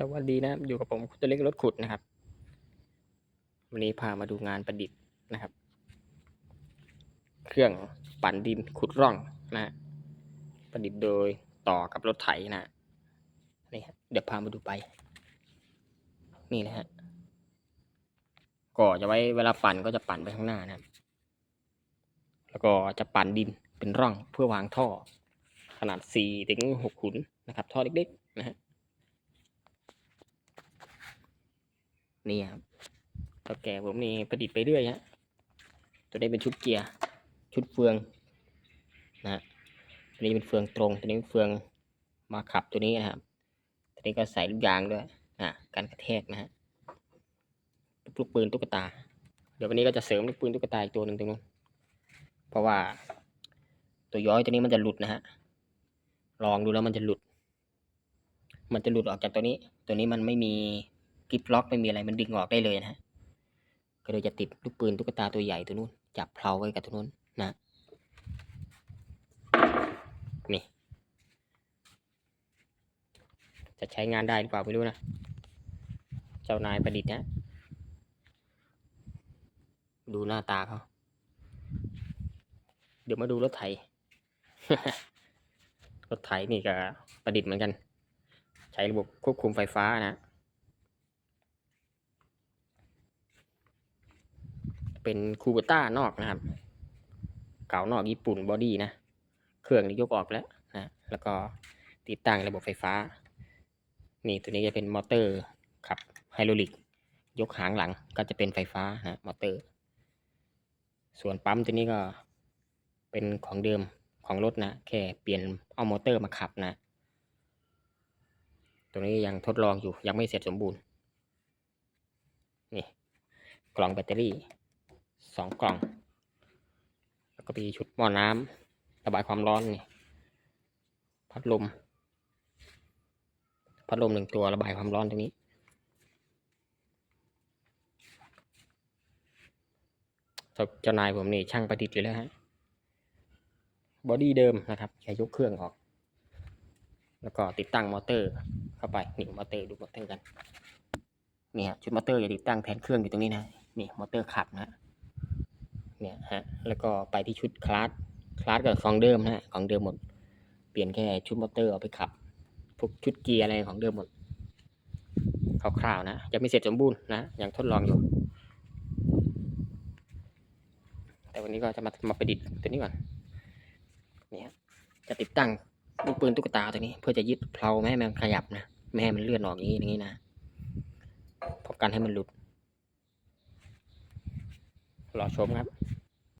สวัสดีนะครับอยู่กับผมคุณตัวเล็กรถขุดนะครับ วันนี้พามาดูงานประดิษฐ์นะครับ เครื่องปั่นดินขุดร่องนะ ประดิษฐ์โดยต่อกับรถไถนะนี่เดี๋ยวพามาดูไป นี่นะฮะก็จะไว้เวลาปั่นก็จะปั่นไปข้างหน้านะครับ แล้วก็จะปั่นดินเป็นร่องเพื่อวางท่อ ขนาด4ถึง6ขุนนะครับ ท่อเล็กๆนะฮะ นี่ครับตาแก่ผมนี่ประดิษฐ์ไปเรื่อยฮะตัวนี้เป็นชุดเกียร์ชุดเฟืองนะฮะตัวนี้เป็นเฟืองตรง ตัวนี้เป็นเฟืองมาขับตัวนี้นะครับ ตัวนี้ก็ใส่ลูกยางด้วยนะการกระแทกนะฮะลูกปืนตุ๊กตา เดี๋ยววันนี้ก็จะเสริมลูกปืนตุ๊กตาอีกตัวหนึ่งตรงนู้นเพราะว่า ตัวย้อยตัวนี้มันจะหลุดนะฮะลองดูแล้วมันจะหลุด มันจะหลุดออกจากตัวนี้ ตัวนี้มันไม่มี กิฟล็อกไม่มีอะไรมันดึงออกได้เลยนะฮะก็เลยจะติดลูกปืนตุ๊กตาตัวใหญ่ตัวนู้นจับเพลาไว้กับตัวนู้นนะนี่จะใช้งานได้หรือเปล่าไม่รู้นะเจ้านายประดิษฐ์นะ ดูหน้าตาเขาเดี๋ยวมาดูรถไถ รถไถนี่ก็ประดิษฐ์เหมือนกัน ใช้ระบบควบคุมไฟฟ้านะ เป็นคูเบต้านอกนะครับ เก่านอกญี่ปุ่นบอดี้นะ เครื่องนี้ยกออกแล้วนะ แล้วก็ติดตั้งระบบไฟฟ้า นี่ตัวนี้จะเป็นมอเตอร์ขับไฮดรอลิก ยกหางหลังก็จะเป็นไฟฟ้านะมอเตอร์ ส่วนปั๊มตัวนี้ก็เป็นของเดิมของรถนะ แค่เปลี่ยนเอามอเตอร์มาขับนะ ตัวนี้ยังทดลองอยู่ยังไม่เสร็จสมบูรณ์ นี่ กล่องแบตเตอรี่ สองกล่อง แล้วก็มีชุดหม้อน้ำระบายความร้อนนี่ พัดลม พัดลมหนึ่งตัวระบายความร้อนตรงนี้ เจ้านายผมนี่ช่างประดิษฐ์อยู่แล้วฮะ บอดี้เดิมนะครับแค่ยกเครื่องออก แล้วก็ติดตั้งมอเตอร์เข้าไป นี่มอเตอร์ดูมอเตอร์กันนี่ฮะชุดมอเตอร์จะติดตั้งแทนเครื่องอยู่ตรงนี้นะ นี่มอเตอร์ขับนะ เนี่ยฮะ แล้วก็ไปที่ชุดคลาส คลาสกับของเดิมนะของเดิมหมด เปลี่ยนแค่ชุดมอเตอร์เอาไปขับ พวกชุดเกียร์อะไรของเดิมหมด คร่าวๆนะ ยังไม่เสร็จสมบูรณ์นะ ยังทดลองอยู่ แต่วันนี้ก็จะมามาประดิษฐ์ตัวนี้ก่อน เนี่ย จะติดตั้งลูกปืนตุ๊กตาตัวนี้ เพื่อจะยึดเพลาไม่ให้มันขยับนะ ไม่ให้มันเลื่อนออกอย่างนี้อย่างนี้นะป้อกันให้มันหลุดรอชมครับ